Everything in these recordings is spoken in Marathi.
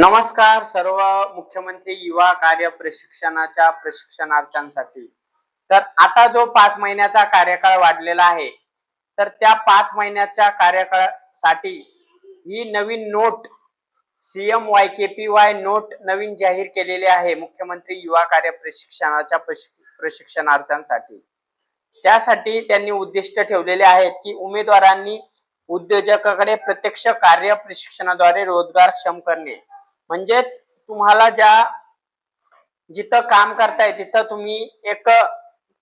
नमस्कार सर्व मुख्यमंत्री युवा कार्य प्रशिक्षणाच्या प्रशिक्षणार्थ्यांसाठी. तर आता जो पाच महिन्याचा कार्यकाळ वाढलेला आहे तर त्या पाच महिन्याच्या कार्यकाळासाठी ही नवीन note CM Y K P Y note नवीन जाहीर केलेली आहे मुख्यमंत्री युवा कार्य प्रशिक्षणाच्या प्रशिक्षणार्थ्यांसाठी. त्यासाठी त्यांनी उद्दिष्ट ठेवलेले आहेत की उमेदवारांनी उद्योजकाकडे प्रत्यक्ष कार्य प्रशिक्षणाद्वारे रोजगारक्षम करणे. म्हणजेच तुम्हाला ज्या जिथं काम करताय तिथं तुम्ही एक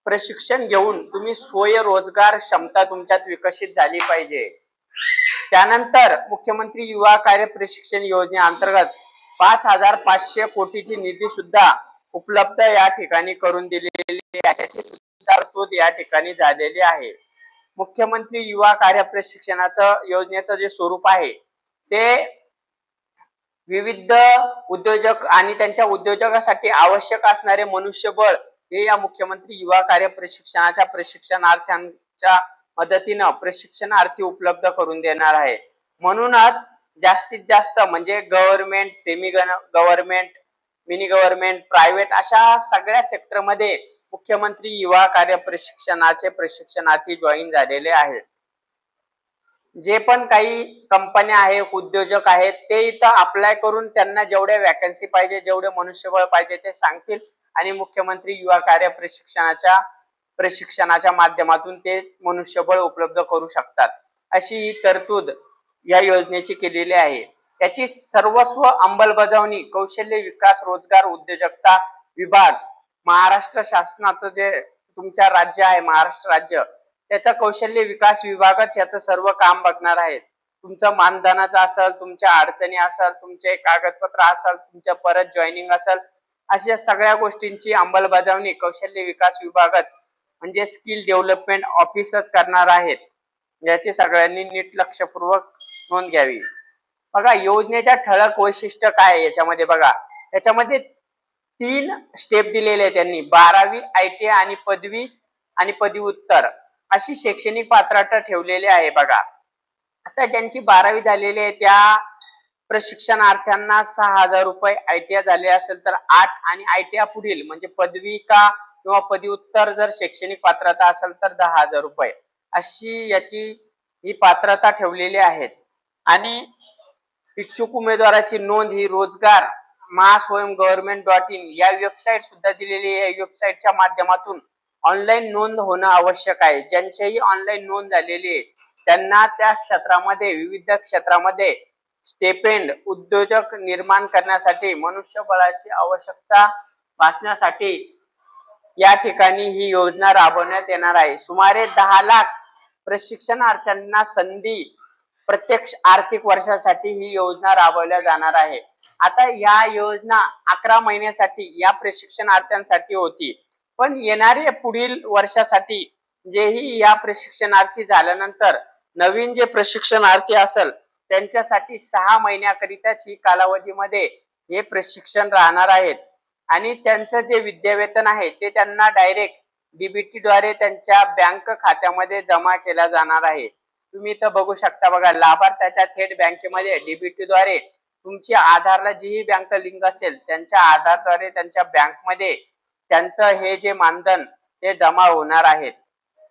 प्रशिक्षण घेऊन तुम्ही स्वयंरोजगार क्षमता तुमच्यात विकसित झाली पाहिजे. त्यानंतर मुख्यमंत्री युवा कार्य प्रशिक्षण योजनेअंतर्गत पाच हजार पाचशे कोटीची निधी सुद्धा उपलब्ध या ठिकाणी करून दिलेली तरतूद या ठिकाणी झालेली आहे. मुख्यमंत्री युवा कार्य प्रशिक्षणाचं योजनेचं जे स्वरूप आहे ते विविध उद्योजक आणि त्यांच्या उद्योजकासाठी आवश्यक असणारे मनुष्यबळ हे या मुख्यमंत्री युवा कार्य प्रशिक्षणाच्या प्रशिक्षणार्थ्यांच्या मदतीनं प्रशिक्षणार्थी उपलब्ध करून देणार आहे. म्हणूनच जास्तीत जास्त म्हणजे government semi government mini government private अशा सगळ्या सेक्टरमध्ये मुख्यमंत्री युवा कार्य प्रशिक्षणाचे प्रशिक्षणार्थी जॉईन झालेले आहेत. जे पण काही कंपन्या आहेत उद्योजक आहेत ते इथं अप्लाय करून त्यांना जेवढ्या वॅकन्सी पाहिजे जेवढे मनुष्यबळ पाहिजे ते सांगतील. आणि मुख्यमंत्री युवा कार्य प्रशिक्षणाच्या प्रशिक्षणाच्या माध्यमातून ते मनुष्यबळ उपलब्ध करू शकतात. अशी ही तरतूद या योजनेची केलेली आहे. याची सर्वस्व अंमलबजावणी कौशल्य विकास रोजगार उद्योजकता विभाग महाराष्ट्र शासनाचं जे तुमच्या राज्य आहे महाराष्ट्र राज्य त्याचा कौशल्य विकास विभागच याचं सर्व काम बघणार आहे तुमचं मानधनाचं असेल तुमच्या अडचणी असेल तुमचे कागदपत्र असेल तुमच्या परत जॉईनिंग असेल अशा सगळ्या गोष्टींची अंमलबजावणी कौशल्य विकास विभागच म्हणजे स्किल डेव्हलपमेंट ऑफिसच करणार आहेत. याची सगळ्यांनी नीट लक्षपूर्वक नोंद घ्यावी. बघा योजनेच्या ठळक वैशिष्ट्य काय आहे याच्यामध्ये बघा. याच्यामध्ये तीन स्टेप दिलेले आहेत त्यांनी. बारावी आय टी आणि पदवी आणि पदवी उत्तर अशी शैक्षणिक पात्रता ठेवलेली आहे बघा. आता ज्यांची बारावी झालेली आहे त्या प्रशिक्षणार्थ्यांना सहा हजार रुपये आयटीआय झाले असेल तर आठ आणि आयटीआय पुढील म्हणजे पदवी का किंवा पदव्युत्तर जर शैक्षणिक पात्रता असेल तर दहा हजार रुपये. अशी याची ही पात्रता ठेवलेली आहेत. आणि इच्छुक उमेदवाराची नोंद ही रोजगार महास्वयं गव्हर्नमेंट डॉट इन या वेबसाईट सुद्धा दिलेली आहे. वेबसाईटच्या माध्यमातून ऑनलाईन नोंद होणं आवश्यक आहे. ज्यांचीही ऑनलाईन नोंद झालेली आहे त्यांना त्या क्षेत्रामध्ये विविध क्षेत्रामध्ये स्टेपेंड उद्योजक निर्माण करण्यासाठी मनुष्यबळाची आवश्यकता भासण्यासाठी या ठिकाणी ही योजना राबवण्यात येणार आहे. सुमारे दहा लाख प्रशिक्षणार्थ्यांना संधी प्रत्यक्ष आर्थिक वर्षासाठी ही योजना राबवल्या जाणार आहे. आता या योजना अकरा महिन्यासाठी या प्रशिक्षणार्थ्यांसाठी होती. पण येणारे पुढील वर्षासाठी जेही या प्रशिक्षणार्थी झाल्यानंतर नवीन जे प्रशिक्षणार्थी असेल त्यांच्यासाठी सहा महिन्याकरिताच ही कालावधीमध्ये हे प्रशिक्षण राहणार आहेत. आणि त्यांचं जे विद्यावेतन आहे ते त्यांना डायरेक्ट डीबीटी द्वारे त्यांच्या बँक खात्यामध्ये जमा केला जाणार आहे. तुम्ही इथं बघू शकता बघा लाभार्थ्याच्या थेट बँकेमध्ये डीबीटी द्वारे तुमची आधारला जीही बँक लिंक असेल त्यांच्या आधारद्वारे त्यांच्या बँकमध्ये त्यांचं हे जे मानधन ते जमा होणार आहेत.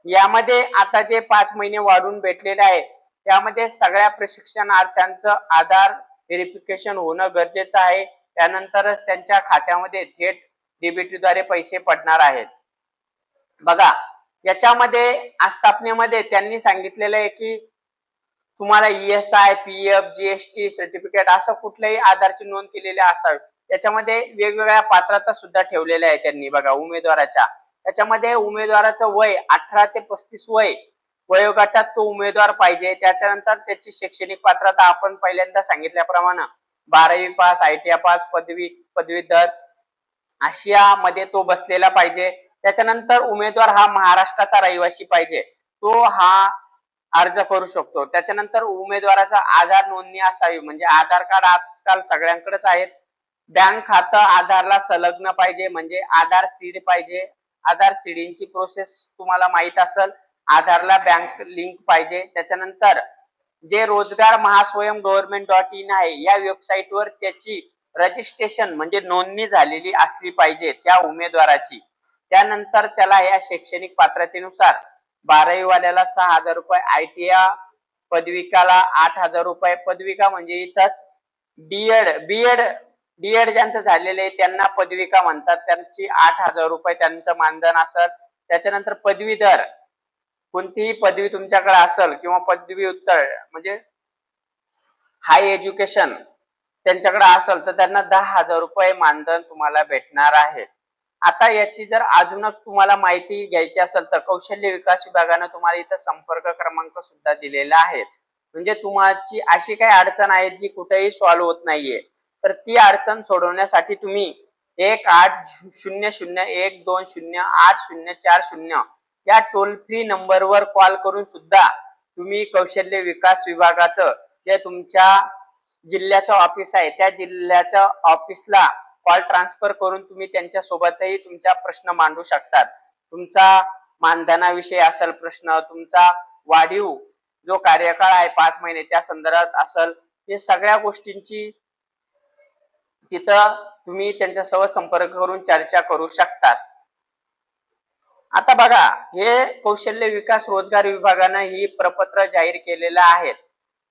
यामध्ये आता जे पाच महिने वाढून भेटलेले आहे त्यामध्ये सगळ्या प्रशिक्षणार्थ्यांचं आधार व्हेरिफिकेशन होणं गरजेचं आहे. त्यानंतरच त्यांच्या खात्यामध्ये थेट डीबीटीद्वारे पैसे पडणार आहेत. बघा याच्यामध्ये आस्थापनेमध्ये त्यांनी सांगितलेलं आहे की तुम्हाला S I P F GST certificate असं कुठल्याही आधारची नोंद केलेली असावी. याच्यामध्ये वेगवेगळ्या पात्रता सुद्धा ठेवलेल्या आहेत त्यांनी. बघा उमेदवाराच्या. त्याच्यामध्ये उमेदवाराचं वय अठरा ते पस्तीस वय. वयोगटात तो उमेदवार पाहिजे. त्याच्यानंतर त्याची शैक्षणिक पात्रता आपण पहिल्यांदा सांगितल्याप्रमाणे बारावी pass I T I pass पदवी पदवीधर आशियामध्ये तो बसलेला पाहिजे. त्याच्यानंतर उमेदवार हा महाराष्ट्राचा रहिवासी पाहिजे. तो हा अर्ज करू शकतो. त्याच्यानंतर उमेदवाराचा आधार नोंदणी असावी. म्हणजे आधार कार्ड आजकाल सगळ्यांकडेच आहेत. बँक खातं आधारला संलग्न पाहिजे म्हणजे आधार सीड पाहिजे. आधार सीडींची प्रोसेस तुम्हाला माहीत असेल आधारला बँक लिंक पाहिजे. त्याच्यानंतर जे रोजगार महास्वयं गव्हर्नमेंट डॉट इन आहे या वेबसाईटवर त्याची रजिस्ट्रेशन म्हणजे नोंदणी झालेली असली पाहिजे त्या उमेदवाराची. त्यानंतर त्याला या शैक्षणिक पात्रतेनुसार बारावी वाल्याला सहा हजार रुपये आय टी पदविकाला आठ हजार रुपये. पदविका म्हणजे इथंच डीएड बीएड डीएड ज्यांचं झालेलं आहे त्यांना पदविका म्हणतात. त्यांची आठ हजार रुपये त्यांचं मानधन असेल. त्याच्यानंतर पदवीधर कोणतीही पदवी तुमच्याकडे असेल किंवा पदवी उत्तर म्हणजे हाय एज्युकेशन त्यांच्याकडे असेल तर त्यांना दहा हजार रुपये मानधन तुम्हाला भेटणार आहे. आता याची जर अजून तुम्हाला माहिती घ्यायची असेल तर कौशल्य विकास विभागानं तुम्हाला इथं संपर्क क्रमांक सुद्धा दिलेला आहे. म्हणजे तुम्हाची अशी काही अडचण आहे जी कुठेही सॉल्व्ह होत नाहीये. तर ती अडचण सोडवण्यासाठी तुम्ही एक आठ शून्य शून्य एक दोन शून्य आठ शून्य चार शून्य या टोल फ्री नंबरवर कॉल करून सुद्धा तुम्ही कौशल्य विकास विभागाचं जे तुमच्या जिल्ह्याचं ऑफिस आहे त्या जिल्ह्याच्या ऑफिसला कॉल ट्रान्सफर करून तुम्ही त्यांच्या सोबतही तुमचा प्रश्न मांडू शकतात. तुमचा मानधनाविषयी असेल प्रश्न तुमचा वाढीव जो कार्यकाळ आहे पाच महिने त्या संदर्भात असेल हे सगळ्या गोष्टींची तिथं तुम्ही त्यांच्यासोबत संपर्क करून चर्चा करू शकतात. आता बघा हे कौशल्य विकास रोजगार विभागानं ही प्रपत्र जाहीर केलेलं आहे.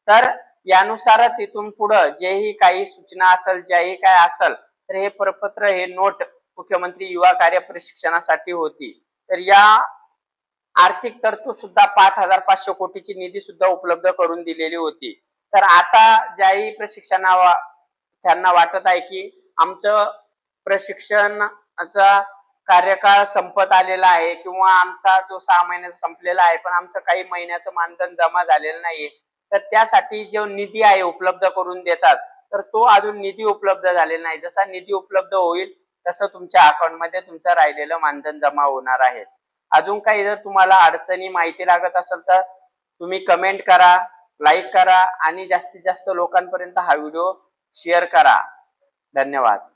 तर यानुसारच इथून पुढं जेही काही सूचना असेल ज्याही काय असेल तर हे प्रपत्र हे नोट मुख्यमंत्री युवा कार्य प्रशिक्षणासाठी होती. तर या आर्थिक तरतूद सुद्धा पाच हजार पाचशे कोटीची निधी सुद्धा उपलब्ध करून दिलेली होती. तर आता ज्याही प्रशिक्षणा त्यांना वाटत आहे की आमचं प्रशिक्षणाचा कार्यकाळ संपत आलेला आहे किंवा आमचा जो सहा महिन्याचा संपलेला आहे पण आमचं काही महिन्याचं मानधन जमा झालेलं नाहीये. तर त्यासाठी जो निधी आहे उपलब्ध करून देतात तर तो अजून निधी उपलब्ध झालेला नाही. जसा निधी उपलब्ध होईल तसं तुमच्या अकाउंटमध्ये तुमचं राहिलेलं मानधन जमा होणार आहे. अजून काही जर तुम्हाला अडचणी माहिती लागत असेल तर तुम्ही कमेंट करा लाईक करा आणि जास्तीत जास्त लोकांपर्यंत हा व्हिडिओ शेअर करा. धन्यवाद.